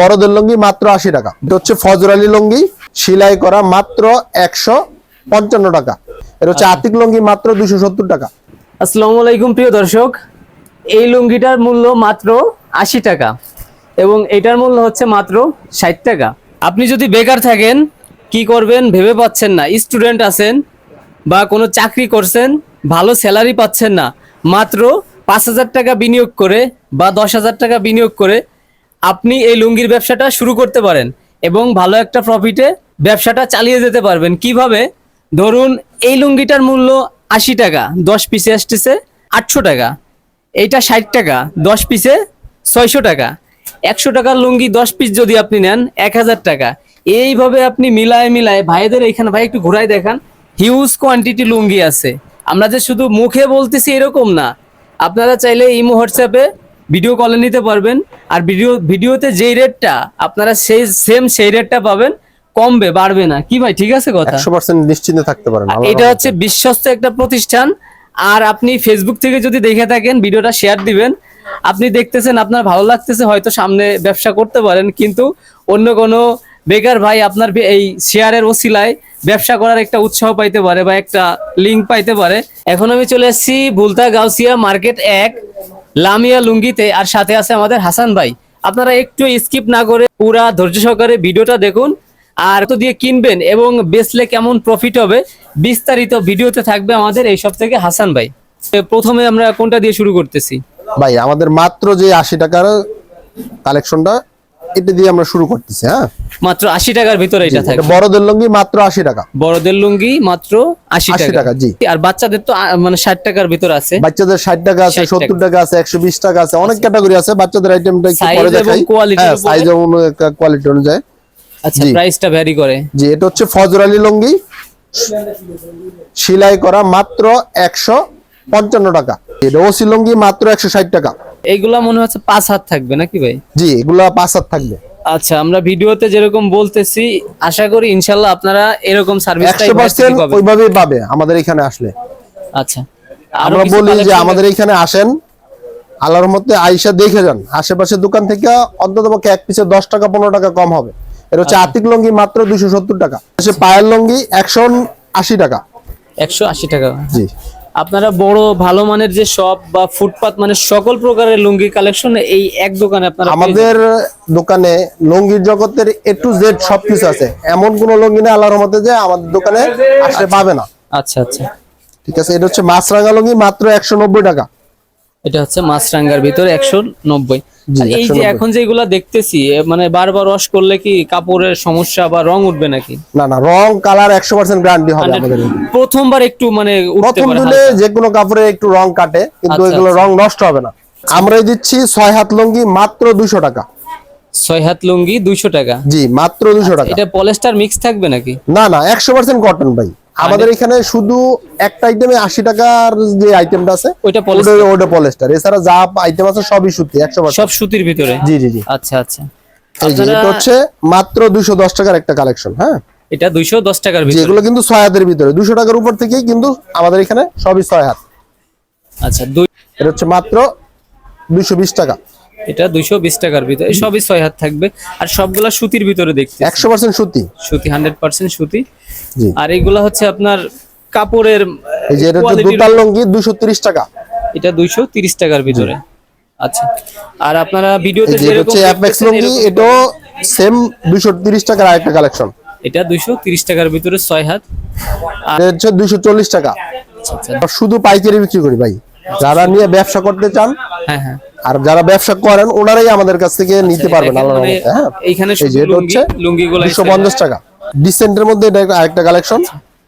বড়দের লুঙ্গি মাত্র আশি টাকা। এটা হচ্ছে ফজরালি লুঙ্গি সেলাই করা মাত্র একশো পঞ্চান্ন টাকা। এটা হচ্ছে আতিক লুঙ্গি মাত্র দুশো সত্তর টাকা। আসসালামু আলাইকুম প্রিয় দর্শক। এই লুঙ্গিটার মূল্য মাত্র আশি টাকা এবং এটার মূল্য হচ্ছে মাত্র ষাট টাকা। আপনি যদি বেকার থাকেন কি করবেন ভেবে পাচ্ছেন না। স্টুডেন্ট আছেন বা কোনো চাকরি করছেন ভালো স্যালারি পাচ্ছেন না। মাত্র পাঁচ হাজার টাকা বিনিয়োগ করে বা দশ হাজার টাকা বিনিয়োগ করে আপনি এই লুঙ্গির ব্যবসাটা শুরু করতে পারেন এবং ভালো একটা প্রফিটে ব্যবসাটা চালিয়ে যেতে পারবেন। কীভাবে? ধরুন, এই লুঙ্গিটার মূল্য আশি টাকা, দশ পিসে আসতেছে আটশো টাকা। এইটা ষাট টাকা, দশ পিসে ছয়শো টাকা। একশো টাকার লুঙ্গি দশ পিস যদি আপনি নেন, এক হাজার টাকা। এইভাবে আপনি মিলায় মিলায় ভাইদের এখানে, ভাই একটু ঘুরাই দেখান হিউজ কোয়ান্টিটি লুঙ্গি আছে। আমরা যে শুধু মুখে বলতেছি এরকম না। আপনারা চাইলে ইমো, হোয়াটসঅ্যাপে ভিডিও কলে নিতে পারবেন। আর ভিডিও ভিডিওতে যেই রেটটা আপনারা সেই সেম সেই রেটটা পাবেন কমবে বাড়বে না। কি ভাই ঠিক আছে কথা? একশো পার্সেন্ট নিশ্চিন্তে থাকতে পারেন এটা হচ্ছে বিশ্বস্ত একটা প্রতিষ্ঠান। আর আপনি ফেসবুক থেকে যদি দেখে থাকেন ভিডিওটা শেয়ার দিবেন। আপনি দেখতেছেন আপনার ভালো লাগতেছে হয়তো সামনে ব্যবসা করতে পারেন কিন্তু অন্য কোনো বেকার ভাই আপনার এই শেয়ারের ওসিলায় ব্যবসা করার একটা উৎসাহ পাইতে পারে বা একটা লিঙ্ক পাইতে পারে। এখন আমি চলে এসেছি বুলতা গাউসিয়া মার্কেট এক। লামিয়া লুঙ্গিতে, আর সাথে আছে আমাদের হাসান ভাই। আপনারা একটু স্কিপ না করে পুরা ধৈর্য সহকারে ভিডিওটা দেখুন, আর তো দিয়ে কিনবেন এবং বেচলে কেমন প্রফিট হবে, বিস্তারিত ভিডিওতে থাকবে আমাদের এই সব থেকে হাসান ভাই। প্রথমে আমরা কোনটা দিয়ে শুরু করতেছি? ভাই, আমাদের মাত্র যে আশি টাকার কালেকশনটা এটা দিয়ে আমরা শুরু করতেছি হ্যাঁ? মাত্র আশি টাকার ভিতরে এটা থাকবে। বড়দের লুঙ্গি মাত্র আশি টাকা। বড়দের লুঙ্গি মাত্র আশি 80 টাকা। জি। আর বাচ্চাদের তো মানে ষাট টাকার ভিতর আছে। বাচ্চাদের ষাট টাকা আছে 60 টাকা। আছে একশো বিশ টাকা আছে অনেক ক্যাটাগরি আছে বাচ্চাদের আইটেমটা একটু পরে দেখাই। quality-র হ্যাঁ সাইজ এবং কোয়ালিটি অনুযায়ী। আচ্ছা প্রাইসটা ভ্যারি করে। জি এটা হচ্ছে ফজরালি লুঙ্গি। সেলাই করা মাত্র একশো পঞ্চান্ন টাকা। এটা ওসি লুঙ্গি মাত্র একশো ষাট টাকা। এইগুলা মনে হচ্ছে পাঁচ হাত থাকবে নাকি ভাই? জি এগুলা পাঁচ হাত থাকবে। আচ্ছা আমরা ভিডিওতে যেরকম বলতেছি আশা করি ইনশাল্লাহ আপনারা এরকম সার্ভিস একশো পার্সেন্ট ওইভাবেই পাবে আমাদের এখানে আসলে। আচ্ছা আমরা বলি যে আমাদের এখানে আসেন আল্লাহর মধ্যে আইসা দেখে যান। আশেপাশে দোকান থেকে অন্তত পক্ষে এক পিসে দশ টাকা পনেরো টাকা কম হবে। এটা হচ্ছে আচ্ছা। আতিক লঙ্গি মাত্র দুশো সত্তর টাকা। পায়ের লঙ্গি একশো আশি টাকা। একশো আশি টাকা। জি। আপনারা বড় ভালো মানের যে শপ বা ফুটপাত মানে সকল প্রকারের লুঙ্গি কালেকশন এই এক দোকানে আপনারা আমাদের দোকানে লুঙ্গির জগতের এ টু জেড সবকিছু আছে। এমন কোন লুঙ্গি না আল্লাহর মধ্যে যে আমাদের দোকানে আসলে পাবে না। আচ্ছা আচ্ছা। ঠিক আছে এটা হচ্ছে মাছরাঙা লুঙ্গি মাত্র একশো নব্বই টাকা। এটা হচ্ছে মাছরাঙ্গার ভিতরে একশো নব্বই। জি, এই যে এখন যেগুলা দেখতেছি মানে বারবার ওয়াশ করলে কি কাপড়ের সমস্যা বা রং উঠবে নাকি? না না রং কালার একশো পার্সেন্ট গ্যারান্টি হবে আমাদের প্রথমবার একটু মানে প্রথম পারে দিলে যে কোনো কাপড়ে একটু রং কাটে কিন্তু আচ্ছা, এগুলো আচ্ছা। রং নষ্ট হবে না। আমরাই দিচ্ছি ছয় হাত লুঙ্গি মাত্র দুশো টাকা। ছয় হাত লুঙ্গি দুইশো টাকা? জি মাত্র দুশো টাকা। এটা পলেস্টার মিক্স থাকবে নাকি? না না একশো পার্সেন্ট কটন ভাই। আমাদের এখানে শুধু একটা আইটেমে আশি টাকার যে আইটেমটা আছে ওইটা। ওটা- পলেস্টার এছাড়া যা আইটেম আছে সবই সুতি একশো সব সুতির ভিতরে? জি জি জি। আচ্ছা আচ্ছা। এটা হচ্ছে মাত্র দুশো দশ টাকার একটা কালেকশন হ্যাঁ? এটা দুইশো দশ টাকার ভিতরে? যেগুলো কিন্তু ছয় হাতের ভিতরে। দুশো টাকার উপর থেকেই কিন্তু আমাদের এখানে সবই ছয় হাত। আচ্ছা দুই এটা হচ্ছে মাত্র দুইশো বিশ টাকা। এটা দুইশো বিশ টাকার ভিতরে এই সবই ছয় হাত থাকবে। আর সবগুলা সুতির ভিতরে দেখতে একশো পার্সেন্ট সুতি? সুতি হান্ড্রেড পার্সেন্ট সুতি। আর এগুলা হচ্ছে আপনার কাপড়ের লঙ্গি দুশো তিরিশ টাকা। এটা দুইশো তিরিশ টাকার ভিতরে। আচ্ছা। আর আপনারা ভিডিওতে যেরকম হচ্ছে দেখতেছেন এটাও সেম দুশো তিরিশ টাকার আরেকটা কালেকশন এটা দুইশো তিরিশ টাকার ভিতরে ছয় হাত। আর হচ্ছে দুশো চল্লিশ টাকা। আচ্ছা, আচ্ছা। শুধু পাইকারি বিক্রি করি ভাই। যারা নিয়ে ব্যবসা করতে চান হ্যাঁ হ্যাঁ। আর যারা ব্যবসা করেন ওনারাই আমাদের কাছ থেকে নিতে পারবেন আল্লাহর মানে হ্যাঁ? এইখানে হচ্ছে লুঙ্গিগুলো টাকা। ডিসেন্টের মধ্যে এটা আরেকটা কালেকশন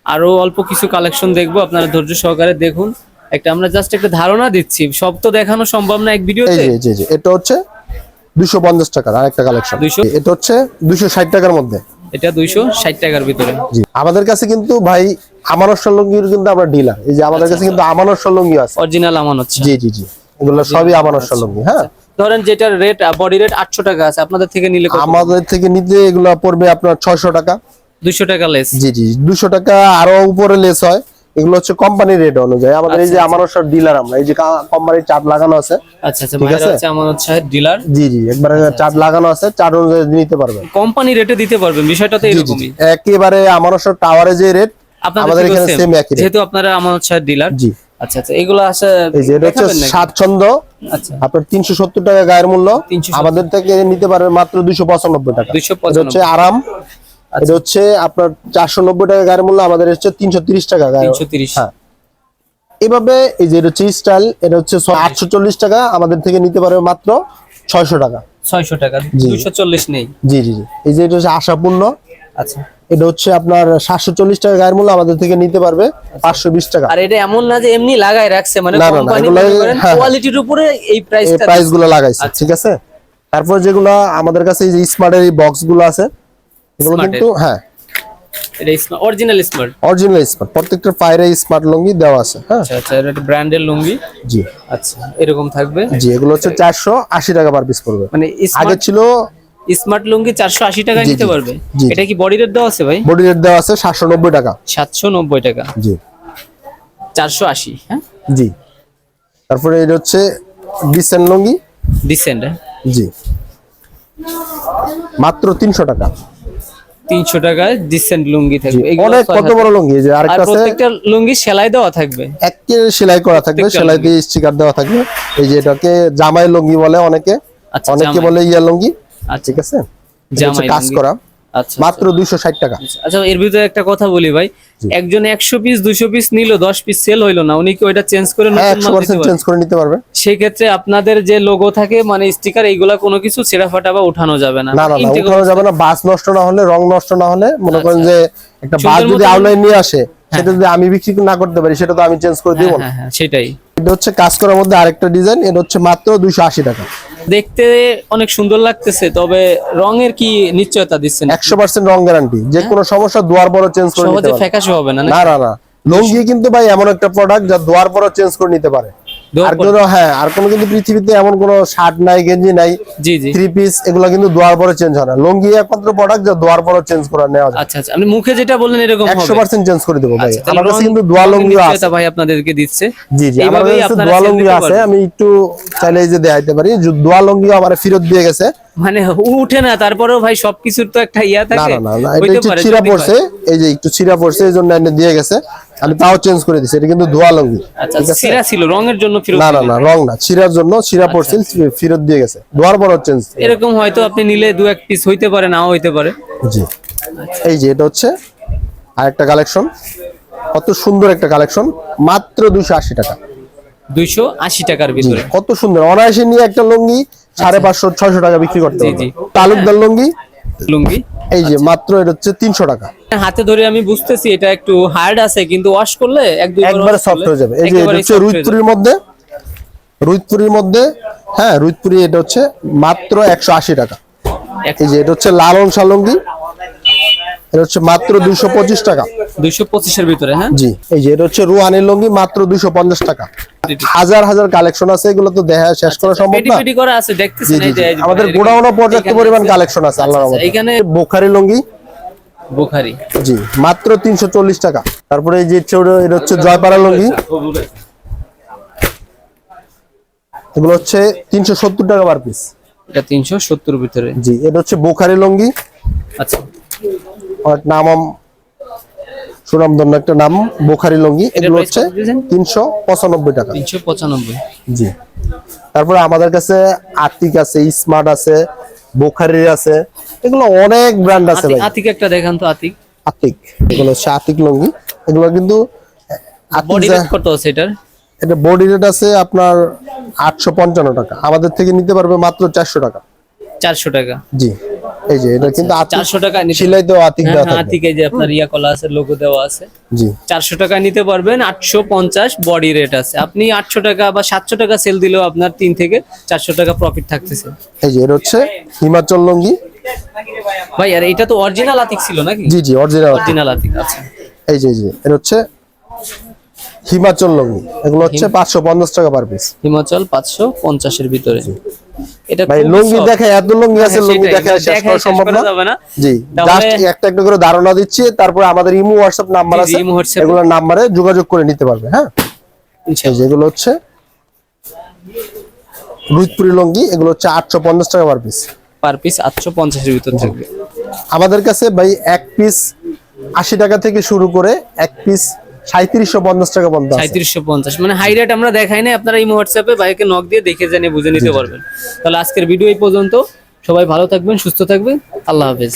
আরও অল্প কিছু কালেকশন দেখব আপনারা ধৈর্য সহকারে দেখুন। একটা আমরা জাস্ট একটা ধারণা দিচ্ছি সব তো দেখানো সম্ভব না এক ভিডিওতে। এটা হচ্ছে দুশো পঞ্চাশ টাকার আরেকটা কালেকশন 200 এটা হচ্ছে দুশো ষাট টাকার মধ্যে। এটা দুইশো ষাট টাকার ভিতরে। জি। আমাদের কাছে কিন্তু ভাই আমানস্য লুঙ্গির কিন্তু আমরা ডিলার এই যে আমাদের কাছে কিন্তু আমানস্য লুঙ্গি আছে। অরিজিনাল আমান হচ্ছে জি জি জি। এগুলো সবই আমানস্য লুঙ্গি হ্যাঁ? ধরেন যেটার রেট বডি রেট আটশো টাকা আছে আপনাদের থেকে নিলে আমাদের থেকে নিতে এগুলো পড়বে আপনার ছয়শো টাকা। দুইশো টাকা লেস জি জি দুশো টাকা আরও উপরে লেস হয়। এগুলো হচ্ছে কোম্পানি রেট অনুযায়ী। আমাদের এই যে আচ্ছা, আমানসার ডিলার আমরা এই যে কোম্পানির চার্ট লাগানো আছে। আচ্ছা আচ্ছা ঠিক আছে? হচ্ছে আমানত সাহেব ডিলার জি জি একবারে আচ্ছা, চার্ট লাগানো আছে চার্ট অনুযায়ী নিতে পারবেন। কোম্পানি রেটে দিতে পারবেন বিষয়টা তো এরকমই। একেবারে আমানসার টাওয়ারে যে রেট আমাদের এখানে সেম একই। যেহেতু আপনারা আমানত সাহেব ডিলার জি। আচ্ছা আচ্ছা এগুলো আসে এই যে এটা হচ্ছে দেখাবেন আচ্ছা। আপনার টাকা গায়ের মূল্য। আমাদের থেকে নিতে পারবেন মাত্র দুইশো পঁচানব্বই টাকা। দুইশো এটা হচ্ছে আরাম। এটা হচ্ছে আপনার চারশো নব্বই টাকা গায়ের মূল্য আমাদের হচ্ছে টাকা হ্যাঁ। এভাবে এই যে এটা হচ্ছে স্টাইল এটা হচ্ছে আটশো চল্লিশ টাকা আমাদের থেকে নিতে পারবে মাত্র ছয়শো টাকা। ছয়শো টাকা জি। দুইশো চল্লিশ নেই। জি জি জি। এই যে এটা হচ্ছে আশাপূর্ণ। আচ্ছা। এটা হচ্ছে আপনার সাতশো চল্লিশ টাকা গায়ের মূল্য আমাদের থেকে নিতে পারবে পাঁচশো বিশ টাকা। আর এটা এমন না যে এমনি লাগাই রাখছে মানে এগুলো- হ্যাঁ, হ্যাঁ। কোয়ালিটির উপরে এই এই প্রাইসগুলো লাগাইছে আচ্ছা। ঠিক আছে? তারপর যেগুলো আমাদের কাছে এই স্মার্টের এই বক্সগুলো আছে এগুলো কিন্তু হ্যাঁ। এটা অরিজিনাল স্মার্ট অরিজিনাল স্মার্ট প্রত্যেকটা পায়রে স্মার্ট লুঙ্গি দেওয়া আছে হ্যাঁ। আচ্ছা আচ্ছা এটা ব্র্যান্ডের লুঙ্গি? জি। আচ্ছা এরকম থাকবে? জি এগুলো হচ্ছে চারশো আশি টাকা পার পিস পড়বে। মানে আগে ছিল স্মার্ট লুঙ্গি চারশো আশি টাকায় জি, নিতে পারবে। এটা কি বডি রেট দেওয়া আছে ভাই? বডি রেট দেওয়া আছে সাতশো নব্বই টাকা। সাতশো নব্বই টাকা। জি। চারশো আশি হ্যাঁ? জি। তারপরে এটা হচ্ছে ডিসেন্ট লুঙ্গি। ডিসেন্ট জি। মাত্র তিনশো টাকা। তিনশো টাকায় ডিসেন্ট লুঙ্গি থাকবে। অনেক কত বড় লুঙ্গি যে আর আরেকটা আছে। প্রত্যেকটা লুঙ্গি সেলাই দেওয়া থাকবে। একে সেলাই করা থাকবে সেলাই দিয়ে স্টিকার দেওয়া থাকবে। এই যে এটাকে জামাই লুঙ্গি বলে অনেকে। আচ্ছা, অনেকে বলে ইয়া লুঙ্গি। ঠিক আছে? কাজ করা। আচ্ছা মাত্র দুইশো ষাট টাকা। আচ্ছা এর ভিতরে একটা কথা বলি ভাই। একজন একশো পিস দুইশো পিস নিল দশ পিস সেল হইল না। উনি কি ওইটা চেঞ্জ করে হ্যাঁ? চেঞ্জ করে নিতে পারবে। সেক্ষেত্রে আপনাদের যে লোগো থাকে মানে স্টিকার এইগুলা কোনো কিছু ছেঁড়া ফাটা বা উঠানো যাবে না। না না না উঠানো যাবে না। বাস নষ্ট না হলে রং নষ্ট না হলে মনে করেন যে একটা বাস যদি আউটলাইন নিয়ে আসে সেটা যদি আমি বিক্রি না করতে পারি সেটা তো আমি চেঞ্জ করে দিব হ্যাঁ, না। হ্যাঁ হ্যাঁ সেটাই। এটা হচ্ছে কাজ করার মধ্যে আরেকটা ডিজাইন এটা হচ্ছে মাত্র দুইশো আশি টাকা। দেখতে অনেক সুন্দর লাগতেছে তবে রঙের কি নিশ্চয়তা দিচ্ছেন? একশো পার্সেন্ট রং গ্যারান্টি যে কোনো সমস্যা দুয়ার বড় চেঞ্জ করে সহজে ফ্যাকাশে হবে না না? না লুঙ্গি কিন্তু ভাই এমন একটা প্রোডাক্ট যা দুয়ার বড় চেঞ্জ করে নিতে পারে। আর কোনো হ্যাঁ আর কোনো কিন্তু পৃথিবীতে এমন কোনো শার্ট নাই গেঞ্জি নাই জি জি। থ্রি পিস এগুলো কিন্তু দুয়ার পরে চেঞ্জ হয় না। লুঙ্গি একমাত্র প্রোডাক্ট যা দুয়ার পরে চেঞ্জ করে নেওয়া যায়। আচ্ছা আচ্ছা। আপনি মুখে যেটা বললেন এরকম হবে। চেঞ্জ করে দেবো ভাই। আচ্ছা, আমার কাছে কিন্তু দোয়া আছে। ভাই আপনাদেরকে দিচ্ছে। জি জি। আমার এইভাবেই কাছে দোয়া লুঙ্গি আছে। আমি একটু চাইলে যে দেখাইতে পারি। দোয়া লঙ্গি আমার ফেরত দিয়ে গেছে। মানে উঠে না তারপরেও ভাই সবকিছুর তো একটা ইয়া থাকে না না না এটা একটু পারে, পড়ছে এই যে একটু চিরা পড়ছে এই জন্য এনে দিয়ে গেছে। আমি তাও চেঞ্জ করে দিছি এটা কিন্তু দোয়া লুঙ্গি আচ্ছা ঠিক ছিল রঙের জন্য ফেরত না না না রং না চিরার জন্য চিরা আচ্ছা। পড়ছিল ফেরত দিয়ে গেছে। দোয়ার বড় চেঞ্জ এরকম হয়তো আপনি নিলে দু এক পিস হইতে পারে নাও হইতে পারে। জি। এই যে এটা হচ্ছে আরেকটা কালেকশন কত সুন্দর একটা কালেকশন মাত্র দুশো আশি টাকা। দুইশো আশি টাকার ভিতরে। কত সুন্দর। অনায়াসে নিয়ে একটা লুঙ্গি সাড়ে পাঁচশো ছয়শো টাকা বিক্রি করতে জি, তালুকদার লুঙ্গি? লুঙ্গি? এই যে মাত্র এটা হচ্ছে তিনশো টাকা। হাতে ধরে আমি বুঝতেছি এটা একটু হার্ড আছে কিন্তু ওয়াশ করলে একবারে সফট হয়ে যাবে। এই যে এটা হচ্ছে রুইতপুরির মধ্যে রুইতপুরির মধ্যে হ্যাঁ রুইতপুরি এটা হচ্ছে মাত্র একশো আশি টাকা। এই যে এটা হচ্ছে লালন সালঙ্গি এটা হচ্ছে মাত্র দুইশো পঁচিশ টাকা। দুইশো পঁচিশের ভিতরে হ্যাঁ? জি এই যে এটা হচ্ছে রুহানের লুঙ্গি মাত্র দুইশো পঞ্চাশ টাকা। হাজার হাজার কালেকশন আছে এগুলো তো দেখা শেষ করা সম্ভব না। পেটি করা আছে দেখতেছেন এই যে জি। এই যে আমাদের গোডাউনও পর্যাপ্ত পরিমাণ কালেকশন আছে আল্লাহর আচ্ছা, রহমতে। এখানে বোখারি লুঙ্গি। বুখারি। জি মাত্র তিনশো চল্লিশ টাকা। তারপরে এই যে ছোট এটা হচ্ছে জয়পাড়া লুঙ্গি। এগুলো হচ্ছে তিনশো সত্তর টাকা পার পিস এটা তিনশো সত্তর ভিতরে। জি এটা হচ্ছে বোখারি লুঙ্গি। আচ্ছা। অনেক নাম সুনামধন্য একটা নাম বোখারি লুঙ্গি এগুলো হচ্ছে তিনশো পঁচানব্বই টাকা। তিনশো পঁচানব্বই। জি। তারপরে আমাদের কাছে আতিক আছে স্মার্ট আছে বোখারির আছে এগুলো অনেক ব্র্যান্ড আছে ভাই। আতিক একটা দেখান তো আতিক। আতিক এগুলো হচ্ছে আতিক লুঙ্গি। এগুলো কিন্তু বডি রেট কত আছে এটার? এটা বডি রেট আছে আপনার আটশো পঞ্চান্ন টাকা। আমাদের থেকে নিতে পারবে মাত্র চারশো টাকা। চারশো টাকা। জি। এই যে এটা কিন্তু আতিক চারশো টাকা নিতে সিলাই তো আতিক হ্যাঁ দেওয়া হ্যাঁ, থাকবে। আতিকে যে আপনার ইয়া কলা আছে লোগো দেওয়া আছে। জি। চারশো টাকা নিতে পারবেন আটশো পঞ্চাশ বডি রেট আছে। আপনি আটশো টাকা বা সাতশো টাকা সেল দিলেও আপনার তিন থেকে চারশো টাকা প্রফিট থাকতেছে। এই যে এটা হচ্ছে হিমাচল লুঙ্গি। ভাই আর এটা তো অরিজিনাল আতিক ছিল নাকি? জি জি অরিজিনাল অরিজিনাল আতিক আচ্ছা। এই যে এই যে এটা হচ্ছে হিমাচল লুঙ্গি। এগুলো হচ্ছে পাঁচশো পঞ্চাশ টাকা পার পিস হিমাচল পাঁচশো পঞ্চাশের ভিতরে। এটা ভাই লুঙ্গি দেখে এত লুঙ্গি আছে লুঙ্গি দেখে শেষ করা সম্ভব না। জি জাস্ট একটা একটা করে ধারণা দিচ্ছি তারপর আমাদের ইমো হোয়াটসঅ্যাপ নাম্বার আছে। এগুলোর নাম্বারে যোগাযোগ করে নিতে পারবে হ্যাঁ? যেগুলো হচ্ছে রুইতপুরি লুঙ্গি এগুলো হচ্ছে আটশো পঞ্চাশ টাকা পার পিস পার পিস ভিতর থাকবে। আমাদের কাছে ভাই এক পিস আশি টাকা থেকে শুরু করে এক পিস সাঁত্রিশশো পঞ্চাশ টাকা পর্যন্ত আছে। সাঁত্রিশশো পঞ্চাশ। মানে হাই রেট আমরা দেখাই না আপনারা এই হোয়াটসঅ্যাপে বাইকে নক দিয়ে দেখে জানে বুঝে নিতে পারবেন। তাহলে আজকের ভিডিও এই পর্যন্ত। সবাই ভালো থাকবেন সুস্থ থাকবেন। আল্লাহ হাফেজ।